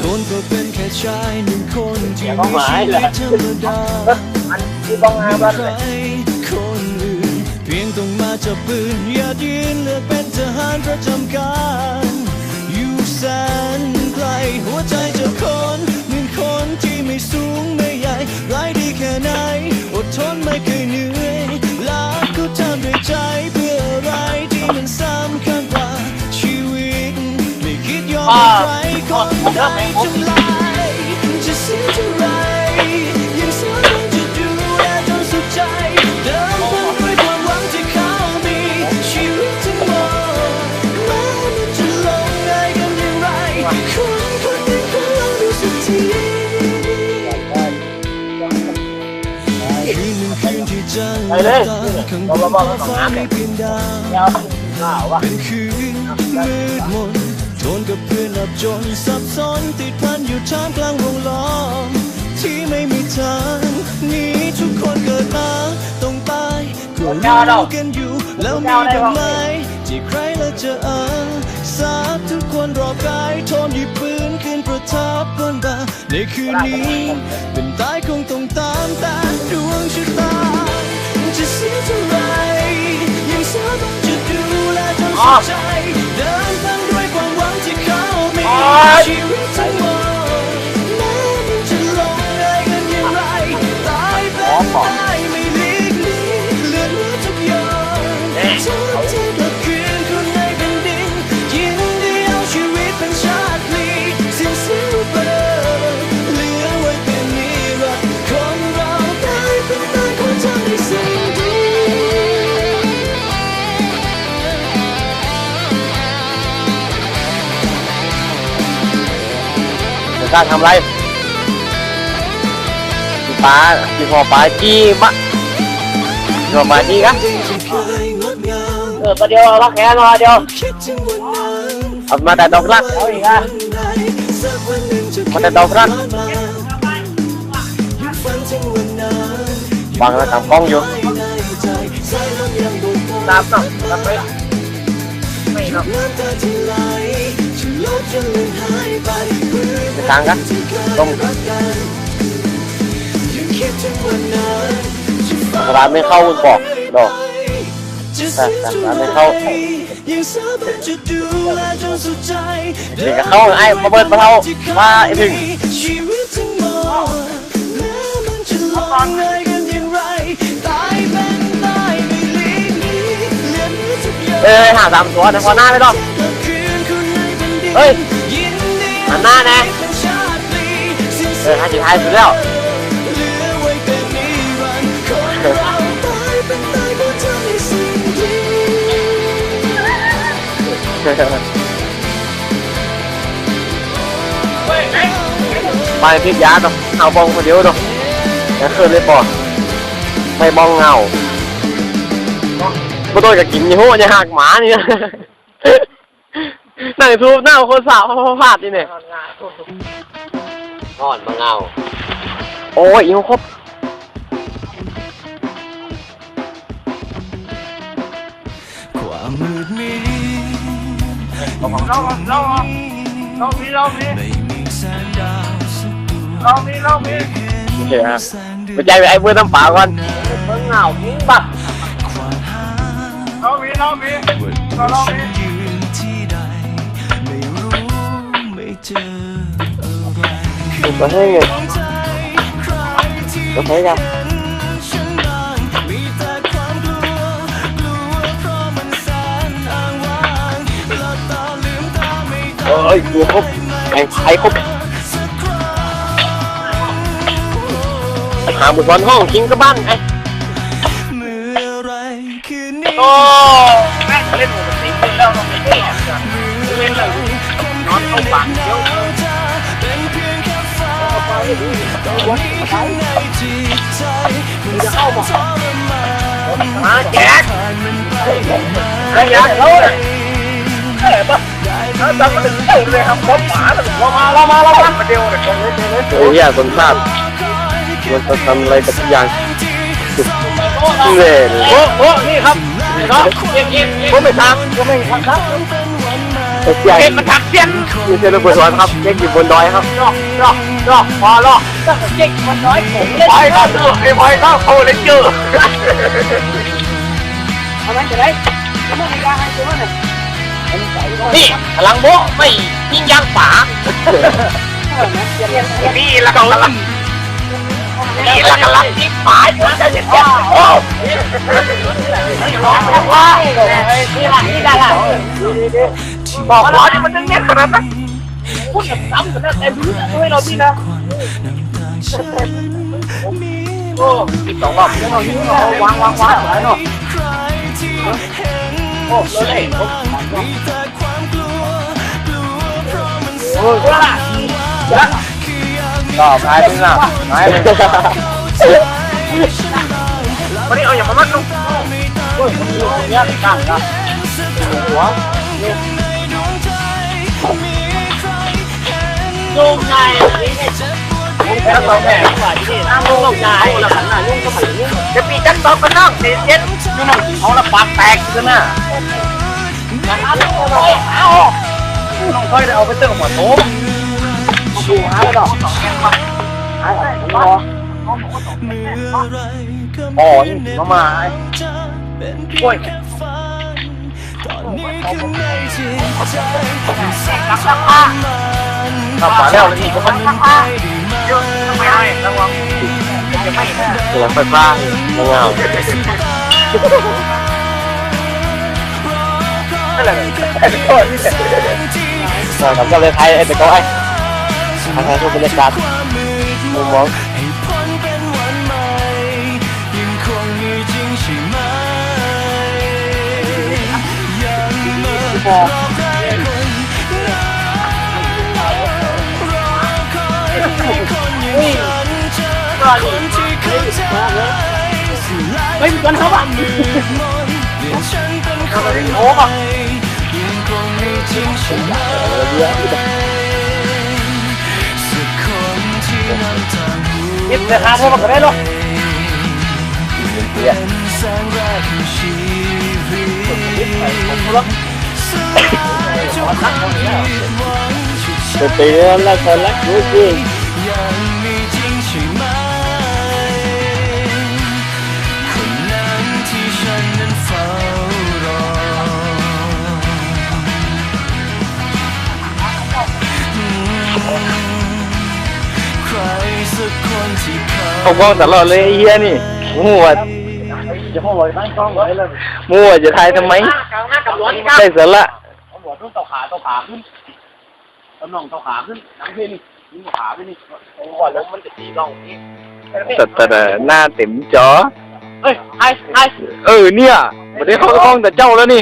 ก็บ้าทนก็เป็นแค่ชายหนึ่งคนที่มีชีวิตธรรมดาที่บ้องอาบ้านใครคนอื่นเพียงต้องมาจับปืนอย่ายืนเลือกเป็นทหารประจำการอยู่แสนไกลหัวใจจะคนหนึ่งคนที่ไม่สูงไม่ เสียเท่าไรยังสามารถจะดูแลจนสุดใจเดินพันด้วยความหวังที่เขามีชีวิตทั้งหมดแม้มันจะลงเอยกันอย่างไรคนคนหนึ่งของเราดูสักทีคืนหนึ่งคืนที่จะหลับตาข้างบนฟ้าไม่เพียงดาวเดี๋ยวข้าววะ เป็นคืนมืดนกับเพื่อนหลับจนสับสนติดพันอยู่ท่ามกลางวงล้อม ที่ไม่มีทางหนี้ทุกคนเกิดมาต้องตายก็รู้กันอยู่แล้วมีบ้างไมที่ใครละจะเออสาบทุกคนรอบกายทนหยิบปืนขึ้นประทับบนบ่าในคืนนี้ เป็นตายคงต้องตามแต่ดวงชะตาจะเสียเท่าไรยังสามารถจะดูแลจนสุดใจ กล้าทำไรจีปลาจีพอปลาจีมะจีพอปลาจีกะเออประเดี๋ยวรักแค่นอเดียวเอามาแต่ดอกรักเอาอีกอะมาแต่ดอกรักวางแล้วทำกล้องอยู่ตามหน่อตามไปไม่เนาะ ทางกะต้มกระดาไม่เข้าคุณบอกดอกแต่ร้านไม่เข้ายังสามารถจะดูแลจนสุดใจเด็กก็เข้าไอ้มาเบิดมาเข้ามาไอ้ถึงชีวิตทั้งหมดแม้มันจะลงเอยกันอย่าไรตายเป็นตายไม่หลีกหนีเลือดเนื้อทุกอย่างเอ้ยหาสามตัวแต่พอหน้าไม่ต้องเฮ้ยหันหน้าน่ เออหาจีท้าสุดแล้วไปพิษยาต้องเอาบองคนเดียวต้องแล้วคืนเลยปอดไม่บองเงาบ่ต้องจะกินยี่ห้อจะหักหมานี่นะนั่งทูบหน้าคนสาวพลาดนี่เนี่ย ทุกนอนมาเงาโอ้ยอิวครบความมืดมิดเราเราเรามีเรามีไม่มีแสงดาวสักดวงเรามีเรามีโอเคฮะไปใจไปไอ้เพื่อนน้ำเปล่าก่อนเพิ่งเหงาทิ้งบักควานหาเรามีเรามีว่าว่าฉันยืนที่ใดไม่รู้ไม่เจออะไร ติดมาให้ไงมองใจใครที่ก็ใช้กันเห็นฉันบ้างมีแต่ความกลัวกลัวเพราะมันแสนอ้างไม่ได้เอ้ยกูครบไอ้ไอ้ครบสักหาบุตรบอลห้องคิงก็บ้านไอ้เมื่อไรคืนนี้โอ้แม่เล่นหมูสีเป็นแล้วเราไม่ได้เล่นเลยนอนเข้าปากเยวเมันแสนทรมานมาแจกผ่านมันไปได้ยังเราเลยเออปะถ้าจำมันเติมเลยครับผมหมาเรามาเรามาเรามาเดียวเลยเฮ้ยคนภาพมันจะทำอะไรสักอย่างเล่นโอ้โหนี่ครับเนาะเย็นเย็นผมไม่ทางผมไม่ทางครับ เอ็นมันถักเสียนอยู่เซนบุรีครับเจ๊กอยู่บนดอยครับรอกรอกรอกพอรอกเจ๊กบนดอยผมเล่นไปครับไอ้บอยครับโคเลนเจอร์เอาไว้จะได้เอามาให้ยาให้ตัวน่ะนี่พลังโบไม่ยิงยางป่าเออนะอย่าเรียนอย่านี่ละกำลังนี่ละกำลังยิงป่าอยู่จะเห็นว่าโอ้ว้านี่ล่ะนี่ล่ะล่ะ บอกร้อนมันนึงเนี่ยขนาดนั้นพูดกับซ้ำกันนะเต็มที่ให้เราพี่นะโอ้สิบสองรอบเราอยู่เราวางวางวางอะไรเนาะโอ้เลยมีแลัวกลัวเพราะมันโอ้ยล่ะตอบไอ้เป็นล่ะไอ้เป็นวันนี้เอาอย่างมามัดลูกโอ้ยมันอยู่ตรงเนี้ยตั้งนหัว ลุงนายนี่เนี่ยแล้วสองแม่ตั้งลุงลุงนายแล้วกันน่ะลุงก็เหมือนลุงจะปีจักตอบกันนองเย็นนี่น้องเขาละปากแตกกันน่ะนะครับเอาน้องค่อยได้เอาไปเติมหัวโต๊ะดูหาแล้วดอกหาอะไรรอเมื่อไรก็อ๋อไม่นี่แน่มามาไอ้จะเป็นเพีย ข้างในจิตใจมันแสนทรมานขับมาแล้วนี่ก็มันมันไปได้ไหมเยอะไม่ได้ระวังจะไม่ได้หลังไฟฟ้าเงานั่นแหละโทษนี่ผมก็เลยไทยไอ้แต่ก็ไอ้ทางทางทุกบรรยากาศมุมมองายไม่มีคนเข้าบ้านมืดมนเปลี่ยนฉันเป็นคนใหม่ยังคงมีจริงใช่ไหมสักคนที่น้ำตาหูยิบราคาเท่ากันได้หรอเป็นแสงแรก ของชีวิตสลายจนผิดหวังชุดจะตีแล้วคนรักรู้จริงยังมีจริงใช่ไหมคนนั้นที่ฉันนั้นเฝ้ารออืมใครสักคนที่เขาผมก็ตลอดเลยไอ้เฮียนี่มั่วจะพ่อเลยตั้งกล้องไว้เลย มั่วจะทายทำไมกลางหน้ากับร้อนครับได้สาระตำรวจต้องเต่าขาเต่าขาขึ้นตำรวจเต่าขาขึ้นนังเพนี่ยิงขาไปนี่ก่อนล้มมันจะตีกล้องนี่แต่แต่หน้าเต็มจอเฮ้ยไอ้ไอ้เออเนี่ยไม่ได้เข้าห้องแต่เจ้าแล้วนี่